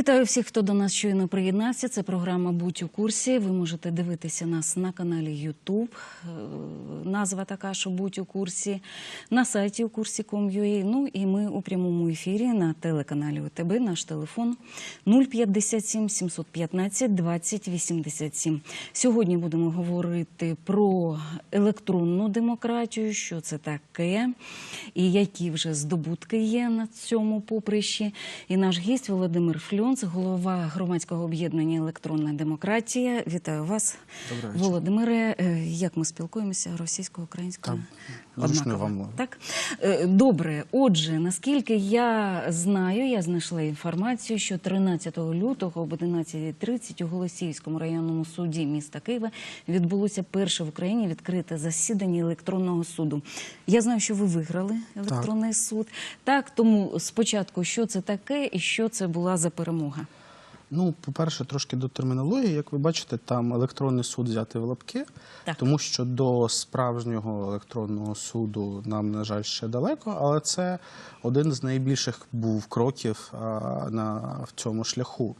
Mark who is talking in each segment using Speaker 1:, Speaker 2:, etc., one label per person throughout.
Speaker 1: Вітаю всіх, хто до нас щойно приєднався. Це програма Будь у курсі. Ви можете дивитися нас на каналі YouTube. Е, Назва така, що Будь у курсі, на сайті у курсі.com.ua. Ну і ми у прямому ефірі на телеканалі ОТБ. Наш телефон 057 715 20 87. Сьогодні будемо говорити про електронну демократію, що це таке, і які вже здобутки є на цьому поприщі. І наш гість Володимир Фльонц, голова громадського об'єднання Електронна демократія. Вітаю вас,
Speaker 2: Доброго.
Speaker 1: Володимире. Е, Як ми спілкуємося російсько-українською?
Speaker 2: Так, зручно
Speaker 1: Однаково.
Speaker 2: вам.
Speaker 1: Так Е, добре. Отже, наскільки я знаю, я знайшла інформацію, що 13 лютого об 11.30 у Голосіївському районному суді міста Києва відбулося перше в Україні відкрите засідання електронного суду. Я знаю, що ви виграли електронний суд. Так, тому спочатку, що це таке і що це була за перемога?
Speaker 2: Ну, по-перше, трошки до термінології. Як ви бачите, там електронний суд взяти в лапки,
Speaker 1: Так.
Speaker 2: тому що до справжнього електронного суду нам, на жаль, ще далеко, але це один з найбільших був кроків а, на в цьому шляху.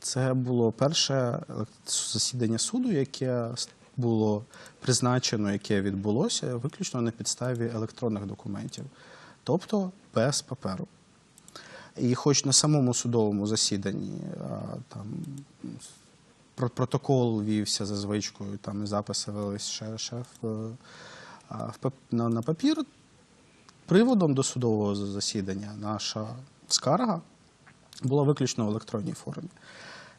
Speaker 2: Це було перше засідання суду, яке було призначено, яке відбулося виключно на підставі електронних документів, тобто без паперу. І хоч на самому судовому засіданні там протокол вівся за звичкою, там і записи велись ще, ще в, в на, на папір, приводом до судового засідання наша скарга була виключно в електронній формі.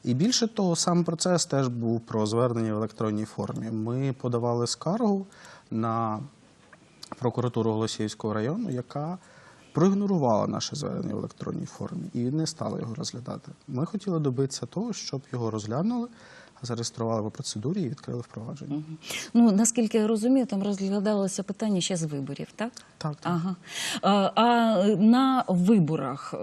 Speaker 2: І більше того, сам процес теж був про звернення в електронній формі. Ми подавали скаргу на прокуратуру Голосіївського району, яка проігнорувала наше звернення в електронній формі і не стала його розглядати. Ми хотіли добитися того, щоб його розглянули, зареєстрували по процедурі і відкрили впровадження.
Speaker 1: Ну наскільки я розумію, там розглядалося питання ще з виборів, так?
Speaker 2: Так, так.
Speaker 1: Ага. А, а на виборах е,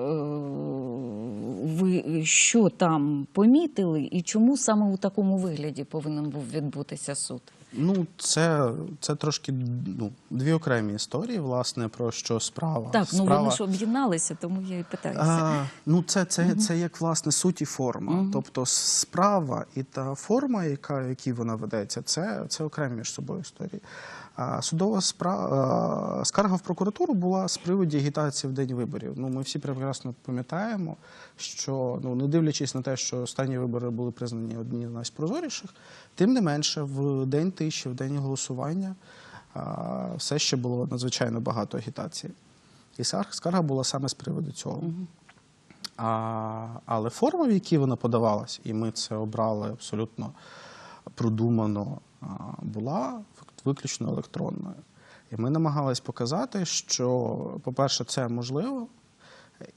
Speaker 1: ви що там помітили, і чому саме у такому вигляді повинен був відбутися суд?
Speaker 2: Ну, це, це трошки ну, дві окремі історії, власне, про що справа.
Speaker 1: Так, ну
Speaker 2: справа...
Speaker 1: вони ж об'єдналися, тому я і питаюся.
Speaker 2: А, ну, це, це, це як власне суть і форма. Тобто справа і та форма, яка, якій вона ведеться, це, це окремі між собою історії. Судова справа скарга в прокуратуру була з приводу агітації в день виборів. Ну, ми всі прекрасно пам'ятаємо, що ну, не дивлячись на те, що останні вибори були признані одні з найпрозоріших, тим не менше, в день тиші, в день голосування все ще було надзвичайно багато агітації. І скарга була саме з приводу цього. А, але форма, в якій вона подавалась, і ми це обрали абсолютно продумано, була виключно електронною. І ми намагались показати, що, по-перше, це можливо,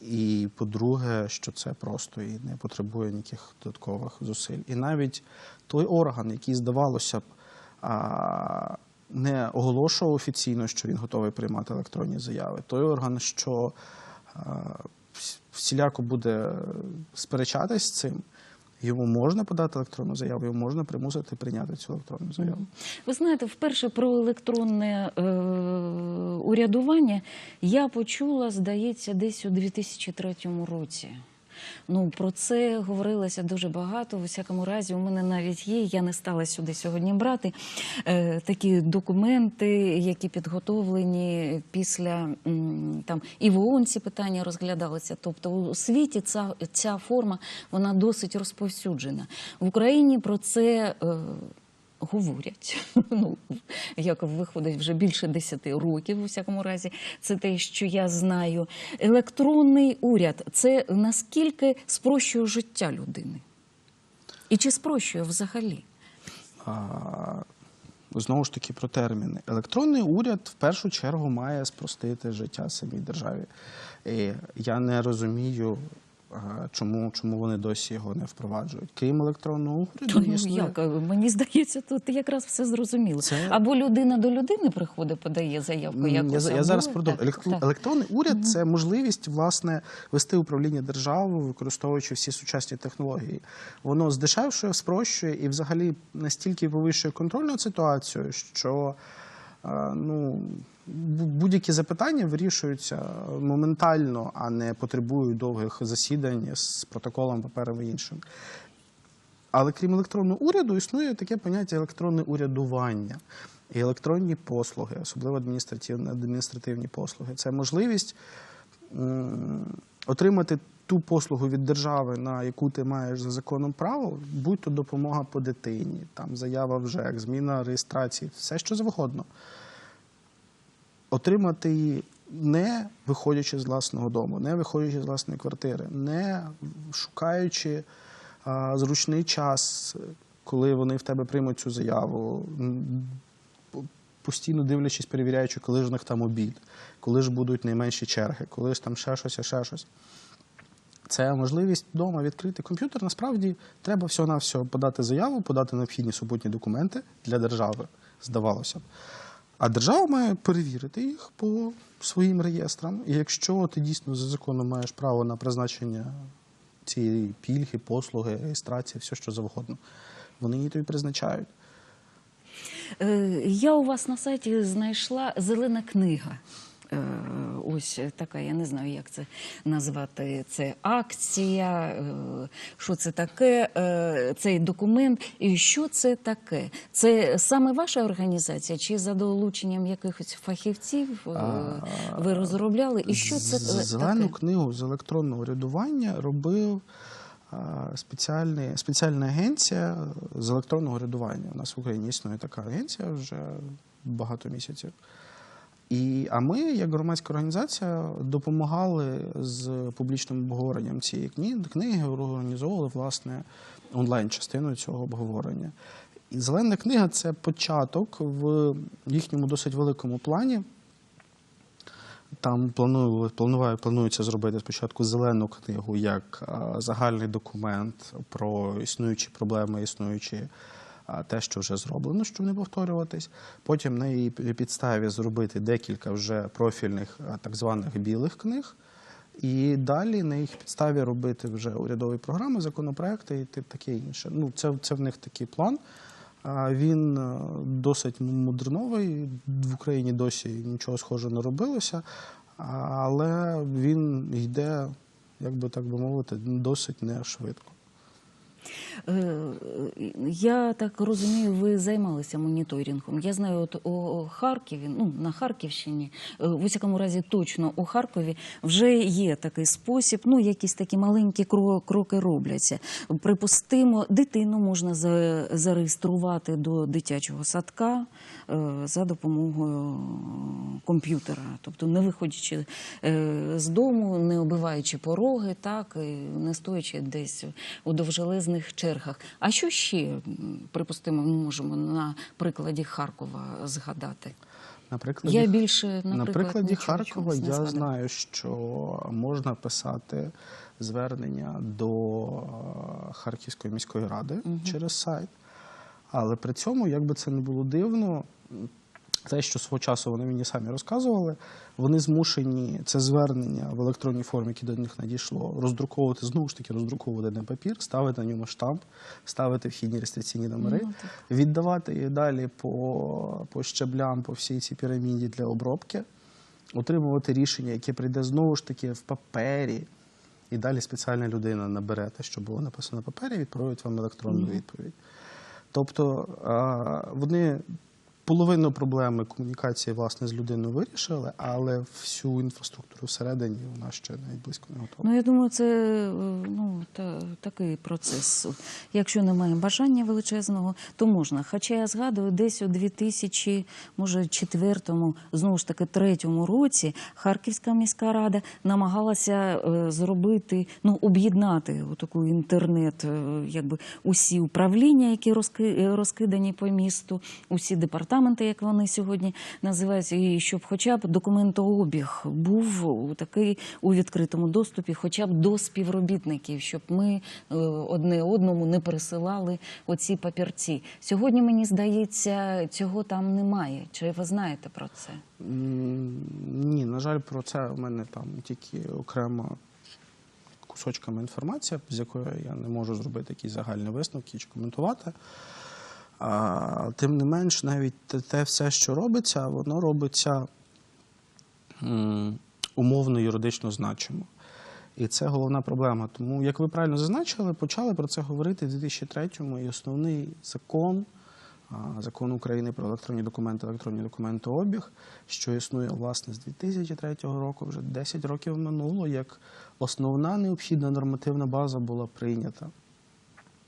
Speaker 2: і по-друге, що це просто і не потребує ніяких додаткових зусиль. І навіть той орган, який, здавалося б, не оголошував офіційно, що він готовий приймати електронні заяви, той орган, що всіляко буде сперечатись з цим, йому можна подати електронну заяву, йому можна примусити прийняти цю електронну заяву.
Speaker 1: Ви знаєте, вперше про електронне е, урядування я почула, здається, десь у 2003 році. Ну, про це говорилося дуже багато. У всякому разі, у мене навіть є. Я не стала сюди сьогодні брати е, такі документи, які підготовлені після там і в ООН ці питання розглядалися. Тобто у світі ця, ця форма вона досить розповсюджена. В Україні про це. Е, Говорять, ну як виходить вже більше 10 років, у всякому разі, це те, що я знаю. Електронний уряд це наскільки спрощує життя людини? І чи спрощує взагалі?
Speaker 2: А, Знову ж таки про терміни. Електронний уряд в першу чергу має спростити життя самій державі. І я не розумію, чому, чому вони досі його не впроваджують. Крім електронного уряду,
Speaker 1: Ну,
Speaker 2: існує-
Speaker 1: як мені здається, тут якраз все зрозуміло.
Speaker 2: Це-
Speaker 1: Або людина до людини приходить, подає заявку. Якось,
Speaker 2: Я, я
Speaker 1: або-
Speaker 2: зараз
Speaker 1: так,
Speaker 2: продовжу.
Speaker 1: Так.
Speaker 2: Електронний уряд це можливість власне вести управління державою, використовуючи всі сучасні технології. Воно здешевшує, спрощує і взагалі настільки повищує контроль над ситуацією, що е, ну, будь-які запитання вирішуються моментально, а не потребують довгих засідань з протоколом папером і іншим. Але крім електронного уряду, існує таке поняття електронне урядування і електронні послуги, особливо адміністративні, адміністративні послуги. Це можливість отримати ту послугу від держави, на яку ти маєш за законом право, будь то допомога по дитині, там заява в ЖЕК, зміна реєстрації, все що завгодно. Отримати її не виходячи з власного дому, не виходячи з власної квартири, не шукаючи зручний час, коли вони в тебе приймуть цю заяву, постійно дивлячись, перевіряючи, коли ж у них там обід, коли ж будуть найменші черги, коли ж там ще щось, ще щось. Це можливість вдома відкрити комп'ютер. Насправді треба всього-навсього подати заяву, подати необхідні супутні документи для держави, здавалося б. А держава має перевірити їх по своїм реєстрам. І якщо ти дійсно за законом маєш право на призначення цієї пільги, послуги, реєстрації, все що завгодно, вони її тобі призначають.
Speaker 1: Е, Я у вас на сайті знайшла зелена книга. Е, Ось така, я не знаю, як це назвати. Це акція, е, що це таке, е, цей документ. І що це таке? Це саме ваша організація, чи за долученням якихось фахівців ви розробляли? І що це
Speaker 2: З-
Speaker 1: е,
Speaker 2: Зелену
Speaker 1: таке?
Speaker 2: книгу з електронного урядування робив спеціальна агенція з електронного урядування. У нас в Україні існує така агенція вже багато місяців. І, а ми, як громадська організація, допомагали з публічним обговоренням цієї кни- книги, організовували власне онлайн-частину цього обговорення. І зелена книга це початок в їхньому досить великому плані. Там планую, плануваю, планується зробити спочатку зелену книгу як загальний документ про існуючі проблеми, існуючі те, що вже зроблено, щоб не повторюватись. Потім на її підставі зробити декілька вже профільних так званих білих книг. І далі на їх підставі робити вже урядові програми, законопроекти і таке інше. Ну, це, це в них такий план. Він е, досить модерновий. В Україні досі нічого схожого не робилося, але він йде, як би так би мовити, досить не швидко.
Speaker 1: Е, Я так розумію, ви займалися моніторингом. Я знаю, от у Харкові, ну на Харківщині, е, в усякому разі, точно у Харкові вже є такий спосіб. Ну, якісь такі маленькі кроки робляться. Припустимо, дитину можна зареєструвати до дитячого садка е, за допомогою комп'ютера, тобто не виходячи з дому, не оббиваючи пороги, так не стоячи десь у довжелезних чергах. А що ще, припустимо, ми можемо на прикладі Харкова згадати?
Speaker 2: Наприклад,
Speaker 1: Я більше, наприклад,
Speaker 2: на прикладі Харкова я знаю, що можна писати звернення до е, Харківської міської ради через сайт. Але при цьому, як би це не було дивно, те, що свого часу вони мені самі розказували, вони змушені це звернення в електронній формі, яке до них надійшло, роздруковувати знову ж таки, роздруковувати на папір, ставити на ньому штамп, ставити вхідні реєстраційні номери,
Speaker 1: Ну,
Speaker 2: віддавати їх далі по, по щаблям, по всій цій піраміді для обробки, отримувати рішення, яке прийде знову ж таки в папері. І далі спеціальна людина набере те, що було написано на папері, відправить вам електронну відповідь. Тобто вони половину проблеми комунікації власне з людиною вирішили, але всю інфраструктуру всередині вона ще навіть близько не готова.
Speaker 1: Ну, я думаю, це е, ну, та, такий процес. Якщо немає бажання величезного, то можна. Хоча я згадую, десь у 2000, може, четвертому, знову ж таки, третьому році Харківська міська рада намагалася е, зробити, ну, об'єднати таку інтернет, е, якби усі управління, які розки, розкидані по місту, усі департаменти, як вони сьогодні називаються, і щоб хоча б документообіг був у такий у відкритому доступі, хоча б до співробітників, щоб ми е, одне одному не пересилали оці папірці. Сьогодні мені здається, цього там немає. Чи ви знаєте про це?
Speaker 2: Ні, на жаль, про це в мене там тільки окрема кусочками інформація, з якої я не можу зробити якісь загальні висновки чи коментувати. Тим не менш, навіть те, все, що робиться, воно робиться умовно юридично значимо. І це головна проблема. Тому, як ви правильно зазначили, почали про це говорити в 2003-му, і основний закон, закон України про електронні документи, електронні документообіг, що існує власне з 2003 року, вже 10 років минуло, як основна необхідна нормативна база була прийнята.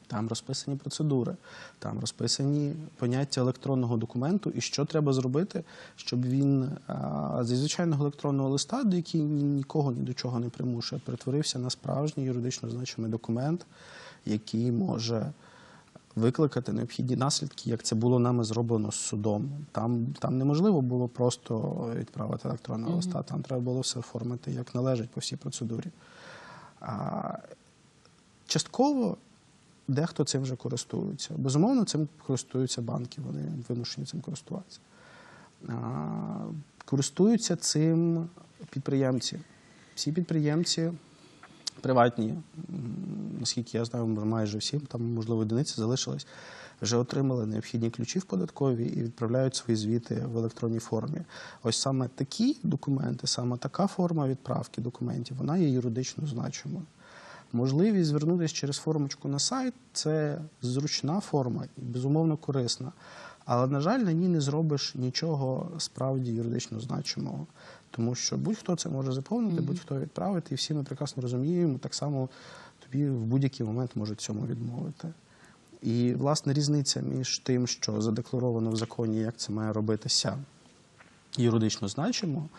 Speaker 2: Там розписані процедури, там розписані поняття електронного документу і що треба зробити, щоб він зі звичайного електронного листа, до який нікого ні до чого не примушує, перетворився на справжній юридично значимий документ, який може викликати необхідні наслідки, як це було нами зроблено з судом. Там, там неможливо було просто відправити електронного листа, там треба було все оформити як належить по всій процедурі. А, частково дехто цим вже користується. Безумовно, цим користуються банки, вони вимушені цим користуватися. Користуються цим підприємці. Всі підприємці приватні, наскільки я знаю, майже всі, там, можливо, одиниці залишились, вже отримали необхідні ключі в податковій і відправляють свої звіти в електронній формі. Ось саме такі документи, саме така форма відправки документів, вона є юридично значимою. Можливість звернутися через формочку на сайт це зручна форма і безумовно корисна. Але, на жаль, на ній не зробиш нічого справді юридично значимого. Тому що будь-хто це може заповнити, будь-хто відправити, і всі ми прекрасно розуміємо, так само тобі в будь-який момент можуть цьому відмовити. І, власне, різниця між тим, що задекларовано в законі, як це має робитися юридично значимо,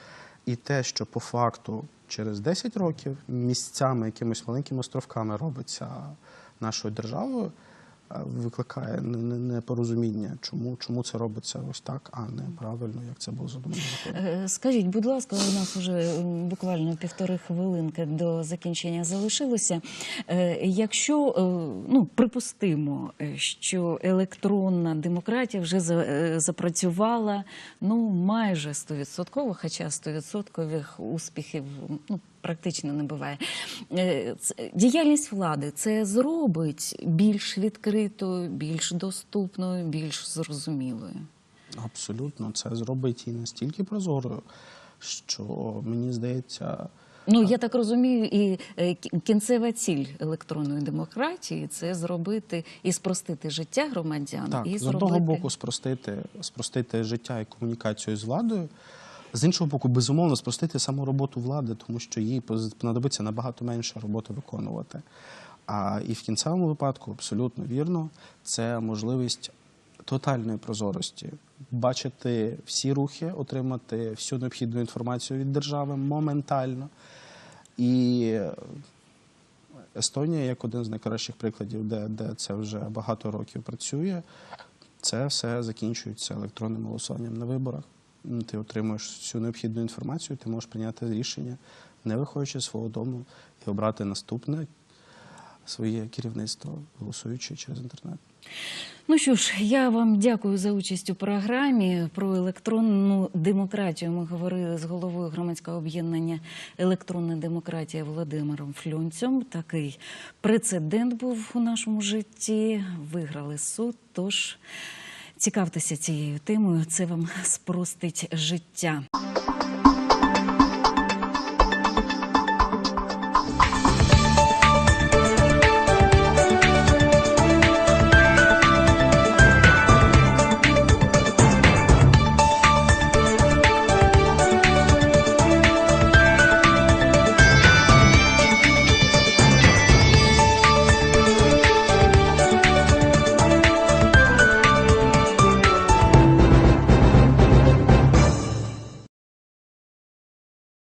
Speaker 2: і те, що по факту через 10 років місцями, якимись маленькими островками робиться нашою державою, викликає не- не- непорозуміння, чому, чому це робиться ось так, а не правильно, як це було задумано.
Speaker 1: Е, Скажіть, будь ласка, у нас вже буквально півтори хвилинки до закінчення залишилося. Е, Якщо е, ну припустимо, що електронна демократія вже запрацювала ну майже 100%, хоча 100% успіхів ну, практично не буває. Е, Діяльність влади це зробить більш відкритою, більш доступною, більш зрозумілою.
Speaker 2: Абсолютно, це зробить і настільки прозорою, що мені здається.
Speaker 1: Ну я так розумію, і е, кінцева ціль електронної демократії це зробити і спростити життя громадян,
Speaker 2: Так,
Speaker 1: і
Speaker 2: з
Speaker 1: зробити
Speaker 2: одного боку, спростити, спростити життя і комунікацію з владою. З іншого боку, безумовно, спростити саму роботу влади, тому що їй знадобиться набагато менше роботи виконувати. А і в кінцевому випадку, абсолютно вірно, це можливість тотальної прозорості, бачити всі рухи, отримати всю необхідну інформацію від держави моментально. І Естонія як один з найкращих прикладів, де, де це вже багато років працює. Це все закінчується електронним голосуванням на виборах. М, Ти отримуєш всю необхідну інформацію, ти можеш прийняти рішення, не виходячи з свого дому, і обрати наступне своє керівництво, голосуючи через інтернет.
Speaker 1: Ну що ж, я вам дякую за участь у програмі про електронну демократію. Ми говорили з головою громадського об'єднання Електронна демократія Володимиром Флюнцем. Такий прецедент був у нашому житті. Виграли суд. Тож цікавтеся цією темою. Це вам спростить життя.